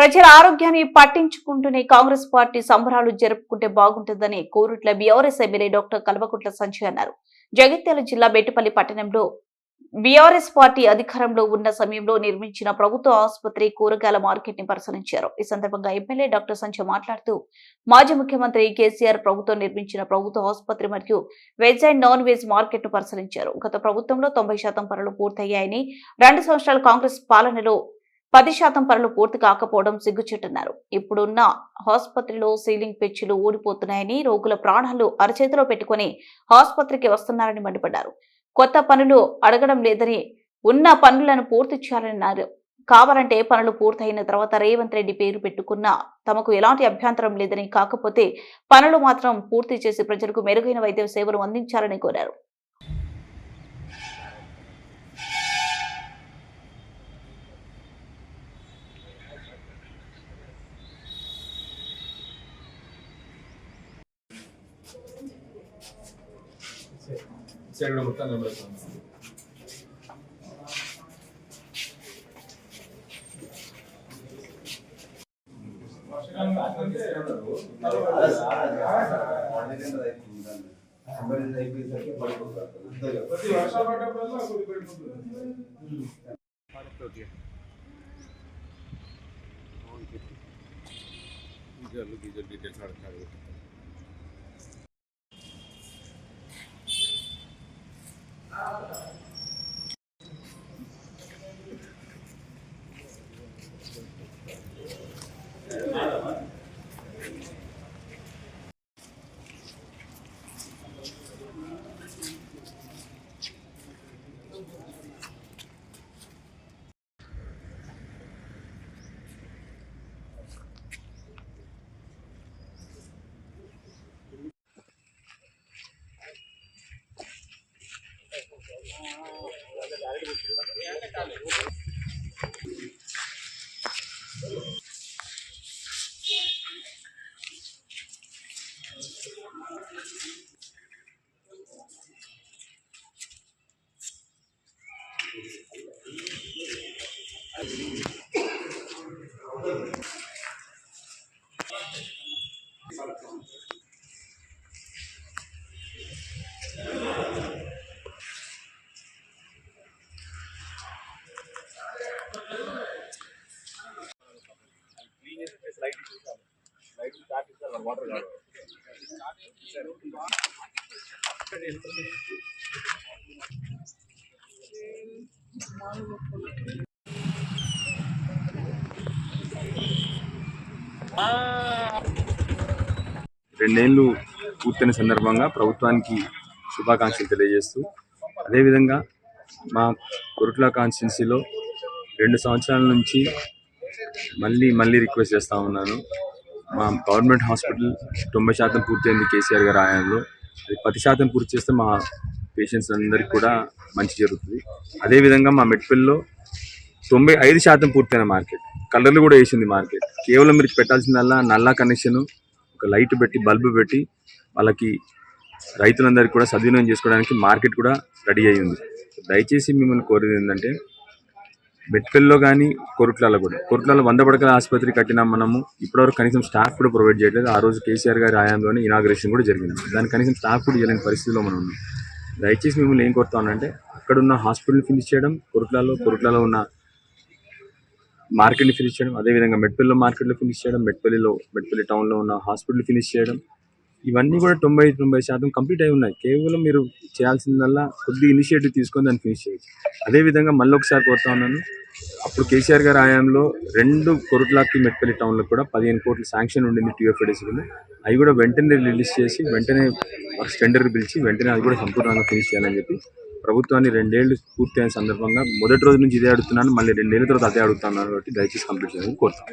ప్రజల ఆరోగ్యాన్ని పట్టించుకుంటూనే కాంగ్రెస్ పార్టీ సంబరాలు జరుపుకుంటే బాగుంటుందని Korutla BRS MLA doctor Kalvakuntla Sanjay అన్నారు. జగిత్యాల జిల్లా బెట్టుపల్లి పట్టణంలో బీఆర్ఎస్ పార్టీ అధికారంలో ఉన్న సమయంలో నిర్మించిన ప్రభుత్వ ఆసుపత్రి కూరగాయల మార్కెట్ని పరిశీలించారు. ఈ సందర్భంగా ఎమ్మెల్యే డాక్టర్ సంజయ్ మాట్లాడుతూ మాజీ ముఖ్యమంత్రి కేసీఆర్ ప్రభుత్వం నిర్మించిన ప్రభుత్వ ఆసుపత్రి మరియు వెజ్ అండ్ నాన్ వెజ్ మార్కెట్ను పరిశీలించారు. గత ప్రభుత్వంలో తొంభై శాతం పనులు పూర్తయ్యాయని రెండు సంవత్సరాల కాంగ్రెస్ పాలనలో పది శాతం పనులు పూర్తి కాకపోవడం సిగ్గుచెట్టన్నారు. ఇప్పుడున్న ఆసుపత్రిలో సీలింగ్ పెచ్చులు ఊడిపోతున్నాయని రోగుల ప్రాణాలు అరచేతిలో పెట్టుకుని ఆసుపత్రికి వస్తున్నారని మండిపడ్డారు. కొత్త పనులు అడగడం లేదని ఉన్న పనులను పూర్తి చేయాలని కావాలంటే పనులు పూర్తయిన తర్వాత రేవంత్ రెడ్డి పేరు పెట్టుకున్న తమకు ఎలాంటి అభ్యంతరం లేదని కాకపోతే పనులు మాత్రం పూర్తి చేసి ప్రజలకు మెరుగైన వైద్య సేవలు అందించాలని కోరారు. ಸೇರಿಡೋ ಮುಖ ನಮ್ಮ ಪ್ರತಿ ವರ್ಷ ಪಟ್ಟೆ ಈಗ ಅಲ್ಲಿ ಡೀಟೇಲ್ಸ್ ಮಾಡ್ಕೊಂಡು out of us. రెండేళ్ళు పూర్తయిన సందర్భంగా ప్రభుత్వానికి శుభాకాంక్షలు తెలియజేస్తూ అదేవిధంగా మా కొరుట్ల కాన్స్టిట్యున్సీలో రెండు సంవత్సరాల నుంచి మళ్ళీ మళ్ళీ రిక్వెస్ట్ చేస్తూ ఉన్నాను. మా గవర్నమెంట్ హాస్పిటల్ తొంభై శాతం పూర్తయింది కేసీఆర్ గారి ఆయంలో. అది పది శాతం పూర్తి చేస్తే మా పేషెంట్స్ అందరికీ కూడా మంచి జరుగుతుంది. అదేవిధంగా మా మెట్పల్లో తొంభై ఐదు శాతం పూర్తయిన మార్కెట్. కలర్లు కూడా వేసింది మార్కెట్. కేవలం మీరు పెట్టాల్సిందల్లా నల్లా కనెక్షన్ ఒక లైట్ పెట్టి బల్బు పెట్టి వాళ్ళకి రైతులందరికీ కూడా సద్వినియోగం చేసుకోవడానికి మార్కెట్ కూడా రెడీ అయ్యింది. దయచేసి మిమ్మల్ని కోరేది ఏంటంటే మెట్పల్లిలో కానీ కొరుట్లలో కూడా. కొరుట్లలో వంద పడకల ఆసుపత్రి కట్టినా మనము ఇప్పటివరకు కనీసం స్టాఫ్ కూడా ప్రొవైడ్ చేయట్లేదు. ఆ రోజు కేసీఆర్ గారి ఆయాంలోనే ఇనాగ్రేషన్ కూడా జరిగింది. దానికి కనీసం స్టాఫ్ కూడా చేయలేని పరిస్థితిలో మనం ఉన్నాం. దయచేసి మిమ్మల్ని ఏం కోరుతానంటే అక్కడున్న హాస్పిటల్ ఫినిష్ చేయడం కొరుట్లలో కొరుట్లలో ఉన్న మార్కెట్ని ఫినిష్ చేయడం అదేవిధంగా మెట్పల్లిలో మార్కెట్లో ఫినిష్ చేయడం మెట్పల్లిలో మెట్పల్లి టౌన్లో ఉన్న హాస్పిటల్ ఫినిష్ చేయడం ఇవన్నీ కూడా తొంభై తొంభై శాతం కంప్లీట్ అయి ఉన్నాయి. కేవలం మీరు చేయాల్సిందల్లా కొద్ది ఇనిషియేటివ్ తీసుకొని దాన్ని ఫినిష్ చేయొచ్చు. అదేవిధంగా మళ్ళీ ఒకసారి కోరుతా ఉన్నాను అప్పుడు కేసీఆర్ గారి ఆయాంలో రెండు కొరుట్లాకి మెట్పల్లి టౌన్లో కూడా పదిహేను కోట్ల శాంక్షన్ ఉండింది టీఎఫ్ఐడిసిలో అవి కూడా వెంటనే రిలీజ్ చేసి వెంటనే టెండర్ పిలిచి వెంటనే అది కూడా సంపూర్ణంగా ఫినిష్ చేయాలని చెప్పి ప్రభుత్వాన్ని రెండేళ్ళు పూర్తి అయిన సందర్భంగా మొదటి రోజు నుంచి ఇదే అడుగుతున్నాను మళ్ళీ రెండేళ్ళ తర్వాత అదే అడుగుతున్నాను కాబట్టి దయచేసి కంప్లీట్ చేయాలని కోరుతాను